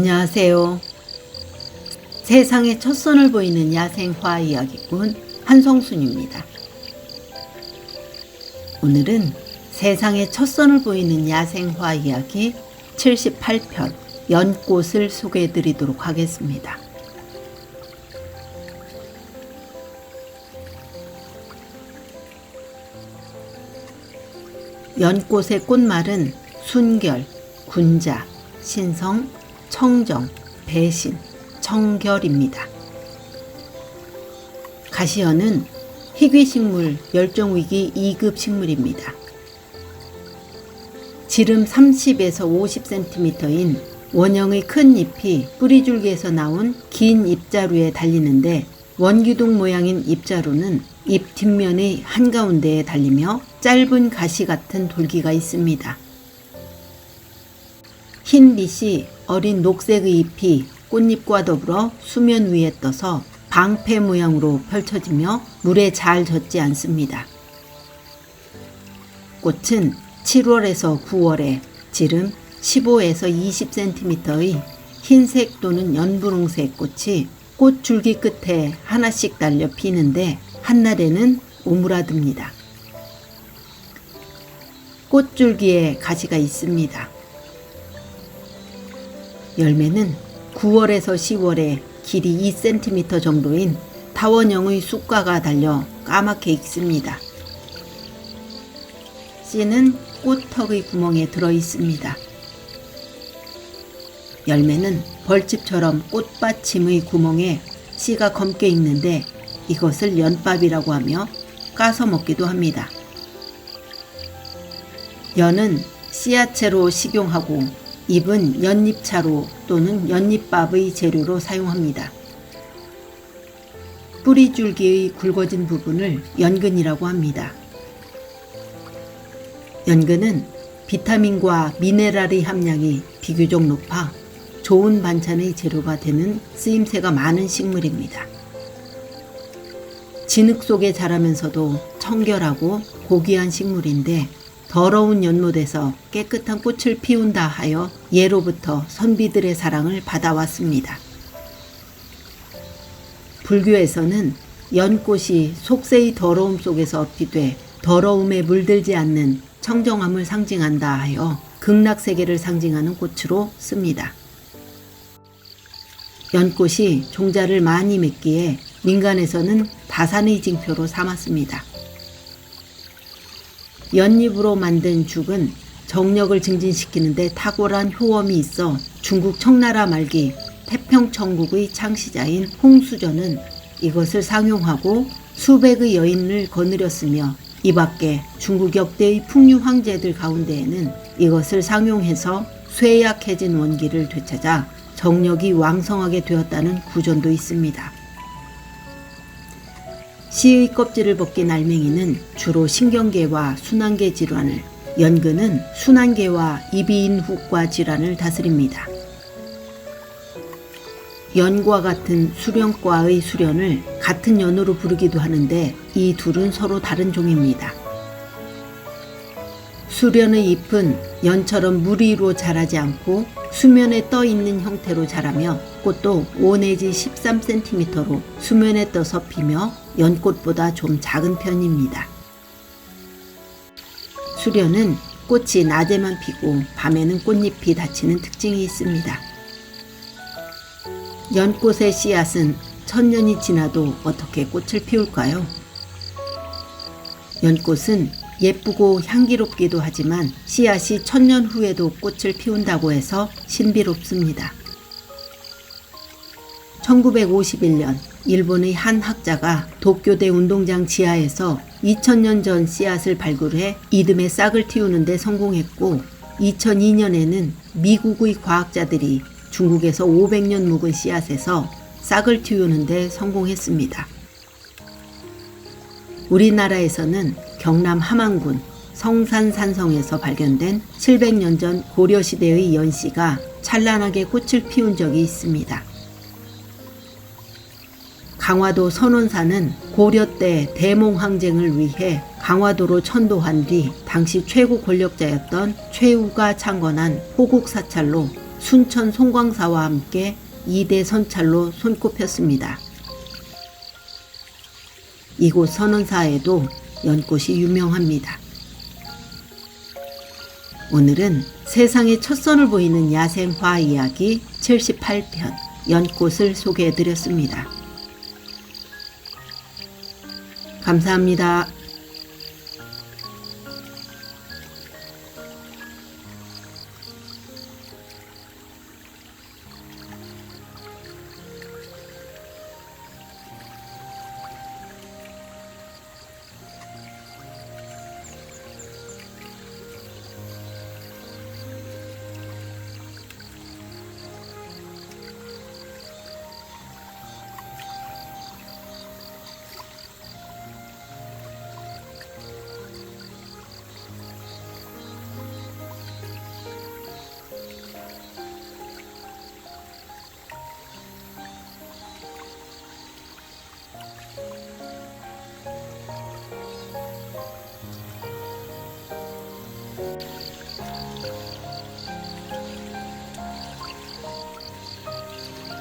안녕하세요. 세상의 첫 선을 보이는 야생화 이야기꾼 한성순입니다. 오늘은 세상의 첫 선을 보이는 야생화 이야기 78편 연꽃을 소개해 드리도록 하겠습니다. 연꽃의 꽃말은 순결, 군자, 신성, 청정, 배신, 청결입니다. 가시연은 희귀식물 멸종위기 2급 식물입니다. 지름 30에서 50cm인 원형의 큰 잎이 뿌리줄기에서 나온 긴 잎자루에 달리는데 원기둥 모양인 잎자루는 잎 뒷면의 한가운데에 달리며 짧은 가시 같은 돌기가 있습니다. 흰 빛이 어린 녹색의 잎이 꽃잎과 더불어 수면 위에 떠서 방패 모양으로 펼쳐지며 물에 잘 젖지 않습니다. 꽃은 7월에서 9월에 지름 15에서 20cm의 흰색 또는 연분홍색 꽃이 꽃 줄기 끝에 하나씩 달려 피는데 한날에는 오므라듭니다. 꽃줄기에 가시가 있습니다. 열매는 9월에서 10월에 길이 2cm 정도인 타원형의 쑥과가 달려 까맣게 익습니다. 씨는 꽃턱의 구멍에 들어 있습니다. 열매는 벌집처럼 꽃받침의 구멍에 씨가 검게 익는데 이것을 연밥이라고 하며 까서 먹기도 합니다. 연은 씨앗채로 식용하고 잎은 연잎차로 또는 연잎밥의 재료로 사용합니다. 뿌리줄기의 굵어진 부분을 연근이라고 합니다. 연근은 비타민과 미네랄의 함량이 비교적 높아 좋은 반찬의 재료가 되는 쓰임새가 많은 식물입니다. 진흙 속에 자라면서도 청결하고 고귀한 식물인데 더러운 연못에서 깨끗한 꽃을 피운다 하여 예로부터 선비들의 사랑을 받아왔습니다. 불교에서는 연꽃이 속세의 더러움 속에서 피되 더러움에 물들지 않는 청정함을 상징한다 하여 극락세계를 상징하는 꽃으로 씁니다. 연꽃이 종자를 많이 맺기에 민간에서는 다산의 징표로 삼았습니다. 연잎으로 만든 죽은 정력을 증진시키는데 탁월한 효험이 있어 중국 청나라 말기 태평천국의 창시자인 홍수전은 이것을 상용하고 수백의 여인을 거느렸으며 이 밖에 중국 역대의 풍류 황제들 가운데에는 이것을 상용해서 쇠약해진 원기를 되찾아 정력이 왕성하게 되었다는 구전도 있습니다. 씨의 껍질을 벗긴 알맹이는 주로 신경계와 순환계 질환을, 연근은 순환계와 이비인후과 질환을 다스립니다. 연과 같은 수련과의 수련을 같은 연으로 부르기도 하는데 이 둘은 서로 다른 종입니다. 수련의 잎은 연처럼 무리로 자라지 않고 수면에 떠 있는 형태로 자라며 꽃도 5 내지 13cm로 수면에 떠서 피며 연꽃보다 좀 작은 편입니다. 수련은 꽃이 낮에만 피고 밤에는 꽃잎이 닫히는 특징이 있습니다. 연꽃의 씨앗은 천년이 지나도 어떻게 꽃을 피울까요? 연꽃은 예쁘고 향기롭기도 하지만 씨앗이 천년 후에도 꽃을 피운다고 해서 신비롭습니다. 1951년 일본의 한 학자가 도쿄대 운동장 지하에서 2000년 전 씨앗을 발굴해 이듬해 싹을 틔우는 데 성공했고 2002년에는 미국의 과학자들이 중국에서 500년 묵은 씨앗에서 싹을 틔우는 데 성공했습니다. 우리나라에서는 경남 함안군 성산산성에서 발견된 700년 전 고려시대의 연씨가 찬란하게 꽃을 피운 적이 있습니다. 강화도 선원사는 고려 때 대몽항쟁을 위해 강화도로 천도한 뒤 당시 최고 권력자였던 최우가 창건한 호국 사찰로 순천 송광사와 함께 2대 선찰로 손꼽혔습니다. 이곳 선원사에도 연꽃이 유명합니다. 오늘은 세상의 첫 선을 보이는 야생화 이야기 78편 연꽃을 소개해 드렸습니다. 감사합니다.